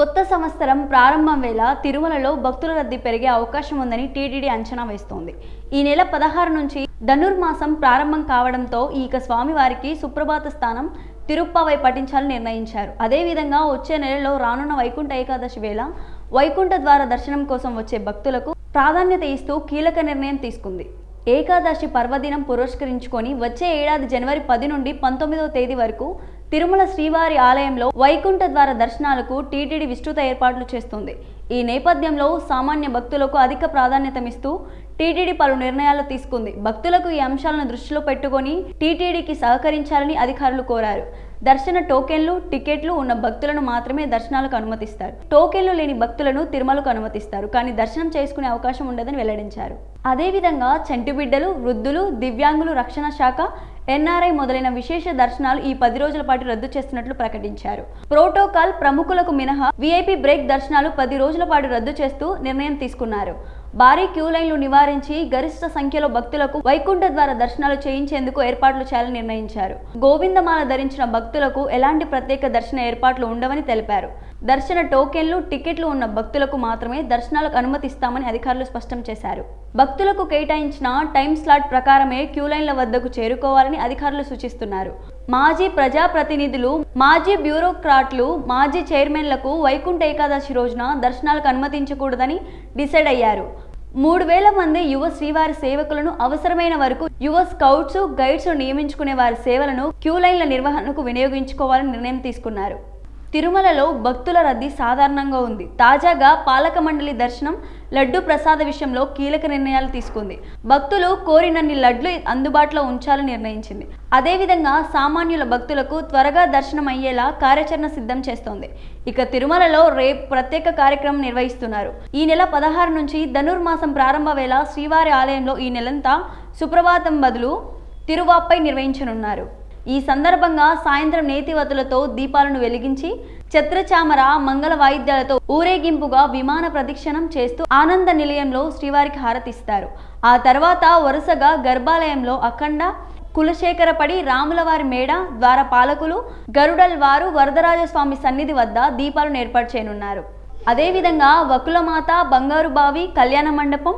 కొత్త సంవత్సరం ప్రారంభం వేళ తిరుమలలో భక్తుల రద్దీ పెరిగే అవకాశం ఉందని టీటీడీ అంచనా వేస్తోంది. ఈ నెల పదహారు నుంచి ధనుర్మాసం ప్రారంభం కావడంతో ఈక స్వామివారికి సుప్రభాత స్థానం తిరుప్పావై పఠించాలని నిర్ణయించారు. అదేవిధంగా వచ్చే నెలలో రానున్న వైకుంఠ ఏకాదశి వేళ వైకుంఠ ద్వార దర్శనం కోసం వచ్చే భక్తులకు ప్రాధాన్యత ఇస్తూ కీలక నిర్ణయం తీసుకుంది. ఏకాదశి పర్వదినం పురస్కరించుకొని వచ్చే ఏడాది జనవరి పది నుండి పంతొమ్మిదవ తేదీ వరకు తిరుమల శ్రీవారి ఆలయంలో వైకుంఠ ద్వార దర్శనాలకు టీటీడీ విస్తృత ఏర్పాట్లు చేస్తుంది. ఈ నేపథ్యంలో సామాన్య భక్తులకు అధిక ప్రాధాన్యతమిస్తూ టీటీడీ పలు నిర్ణయాలు తీసుకుంది. భక్తులకు ఈ అంశాలను దృష్టిలో పెట్టుకొని టీటీడీకి సహకరించాలని అధికారులు కోరారు. దర్శన టోకెన్లు టికెట్లు ఉన్న భక్తులను మాత్రమే దర్శనాలకు అనుమతిస్తారు. టోకెన్లు లేని భక్తులను తిరుమలకు అనుమతిస్తారు. కానీ దర్శనం చేసుకునే అవకాశం ఉండదని వెల్లడించారు. అదేవిధంగా చంటిబిడ్డలు వృద్ధులు దివ్యాంగులు రక్షణ శాఖ ఎన్ఆర్ఐ మొదలైన విశేష దర్శనాలు ఈ పది రోజుల పాటు రద్దు చేస్తున్నట్లు ప్రకటించారు. ప్రోటోకాల్ ప్రముఖులకు మినహా విఐపి బ్రేక్ దర్శనాలు పది రోజుల పాటు రద్దు చేస్తూ నిర్ణయం తీసుకున్నారు. భారీ క్యూ లైన్లు నివారించి గరిష్ట సంఖ్యలో భక్తులకు వైకుంఠ ద్వారా దర్శనాలు చేయించేందుకు ఏర్పాట్లు చేయాలని నిర్ణయించారు. గోవిందమాల ధరించిన భక్తులకు ఎలాంటి ప్రత్యేక దర్శన ఏర్పాట్లు ఉండవని తెలిపారు. దర్శన టోకెన్లు టికెట్లు ఉన్న భక్తులకు మాత్రమే దర్శనాలకు అనుమతిస్తామని అధికారులు స్పష్టం చేశారు. భక్తులకు కేటాయించిన టైం స్లాట్ ప్రకారమే క్యూ లైన్ల వద్దకు చేరుకోవాలని అధికారులు సూచిస్తున్నారు. మాజీ ప్రజాప్రతినిధులు మాజీ బ్యూరోక్రాట్లు మాజీ చైర్మన్లకు వైకుంఠ ఏకాదశి రోజున దర్శనాలకు అనుమతించకూడదని డిసైడ్ అయ్యారు. మూడు వేల మంది యువ శ్రీవారి సేవకులను అవసరమైన వరకు యువ స్కౌట్స్ గైడ్స్ నియమించుకునే వారి సేవలను క్యూ లైన్ల నిర్వహణకు వినియోగించుకోవాలని నిర్ణయం తీసుకున్నారు. తిరుమలలో భక్తుల రద్దీ సాధారణంగా ఉంది. తాజాగా పాలక మండలి దర్శనం లడ్డు ప్రసాద విషయంలో కీలక నిర్ణయాలు తీసుకుంది. భక్తులు కోరినన్ని లడ్లు అందుబాటులో ఉంచాలని నిర్ణయించింది. అదేవిధంగా సామాన్యుల భక్తులకు త్వరగా దర్శనం అయ్యేలా కార్యాచరణ సిద్ధం చేస్తోంది. ఇక తిరుమలలో రేపు ప్రత్యేక కార్యక్రమం నిర్వహిస్తున్నారు. ఈ నెల పదహారు నుంచి ధనుర్మాసం ప్రారంభ వేళ శ్రీవారి ఆలయంలో ఈ నెలంతా సుప్రభాతం బదులు తిరువాపై నిర్వహించనున్నారు. ఈ సందర్భంగా సాయంత్రం నేతివతులతో దీపాలను వెలిగించి ఛత్రచామర మంగళ వాయిద్యాలతో ఊరేగింపుగా విమాన ప్రదక్షిణం చేస్తూ ఆనంద నిలయంలో శ్రీవారికి హారతిస్తారు. ఆ తర్వాత వరుసగా గర్భాలయంలో అఖండ కులశేఖరపడి రాములవారి మేడ ద్వార పాలకులు గరుడల్ వారు వరదరాజస్వామి సన్నిధి వద్ద దీపాలను ఏర్పాటు చేయనున్నారు. అదేవిధంగా వకులమాత బంగారు బావి కళ్యాణ మండపం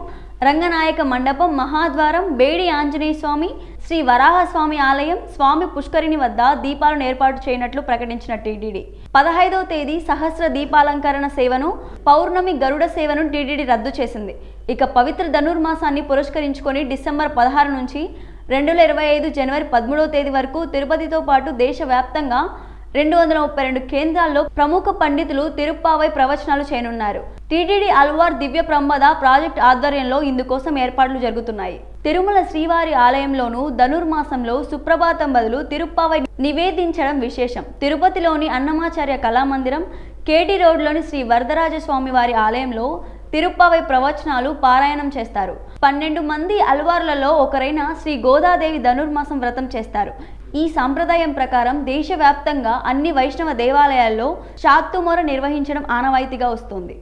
రంగనాయక మండపం మహాద్వారం బేడి ఆంజనేయ స్వామి శ్రీ వరాహస్వామి ఆలయం స్వామి పుష్కరిణి వద్ద దీపాలను ఏర్పాటు చేయనట్లు ప్రకటించిన టీటీడీ. పదహైదవ తేదీ సహస్ర దీపాలంకరణ సేవను పౌర్ణమి గరుడ సేవను టీటీడీ రద్దు చేసింది. ఇక పవిత్ర ధనుర్మాసాన్ని పురస్కరించుకొని డిసెంబర్ పదహారు నుంచి రెండు వేల ఇరవై ఐదు జనవరి పదమూడవ తేదీ వరకు తిరుపతితో పాటు దేశవ్యాప్తంగా రెండు వందల ముప్పై రెండు కేంద్రాల్లో ప్రముఖ పండితులు తిరుప్పావై ప్రవచనాలు చేయనున్నారు. టీటీడీ అల్వార్ దివ్య ప్రమద ప్రాజెక్ట్ ఆధ్వర్యంలో ఇందుకోసం ఏర్పాట్లు జరుగుతున్నాయి. తిరుమల శ్రీవారి ఆలయంలోనూ ధనుర్మాసంలో సుప్రభాతం బదులు తిరుప్పావై నివేదించడం విశేషం. తిరుపతిలోని అన్నమాచార్య కళామందిరం కేటీ రోడ్లోని శ్రీ వరదరాజ స్వామి వారి ఆలయంలో తిరుప్పావై ప్రవచనాలు పారాయణం చేస్తారు. పన్నెండు మంది అల్వార్లలో ఒకరైన శ్రీ గోదాదేవి ధనుర్మాసం వ్రతం చేస్తారు. ఈ సాంప్రదాయం ప్రకారం దేశవ్యాప్తంగా అన్ని వైష్ణవ దేవాలయాల్లో శాక్తుమొర నిర్వహించడం ఆనవాయితీగా వస్తుంది.